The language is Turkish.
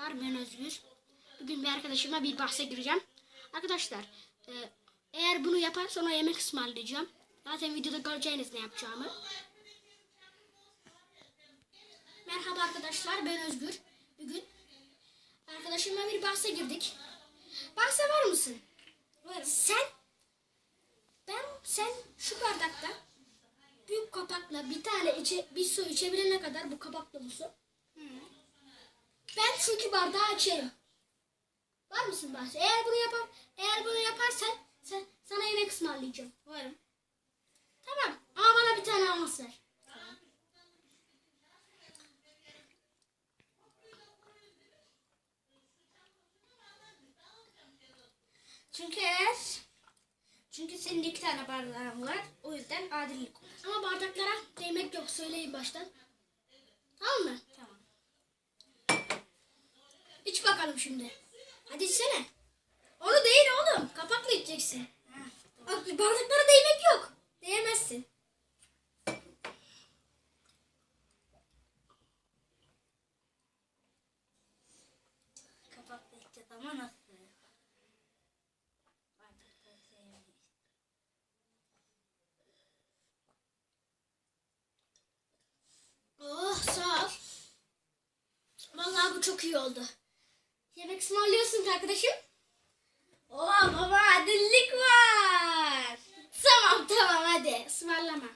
arkadaşlar ben Özgür. Bugün bir arkadaşıma bir bahse gireceğim. Arkadaşlar e, eğer bunu yaparsa ona yemek ısmarlayacağım. Zaten videoda göreceğiniz ne yapacağımı. Merhaba arkadaşlar ben Özgür. Bugün arkadaşımla bir bahse girdik. Bahse var mısın? Varım. Sen ben sen şu bardakta büyük kapakla bir tane içe, bir su içebilene kadar bu kapak dolusu. Ben çünkü bardağı açarım. Var mısın bahse? Eğer bunu yapar, eğer bunu yaparsan sen, sana yemek ısmarlayacağım. Varım. Tamam. Ama bana bir tane almaz ver. Çünkü eğer çünkü senin iki tane bardağın var. O yüzden adillik olur. Ama bardaklara değmek yok. Söyleyin baştan. Tamam mı? Tamam. İç bakalım şimdi. Hadi içsene. Onu değil oğlum. Kapakla içeceksin. Bak bardaklara değmek yok. Değemezsin. Kapakla içeceğiz ama nasıl? Oh sağ ol. Vallahi bu çok iyi oldu. Yemek ısmarlıyorsun arkadaşım. Oha baba adillik var. Tamam tamam hadi ısmarlama.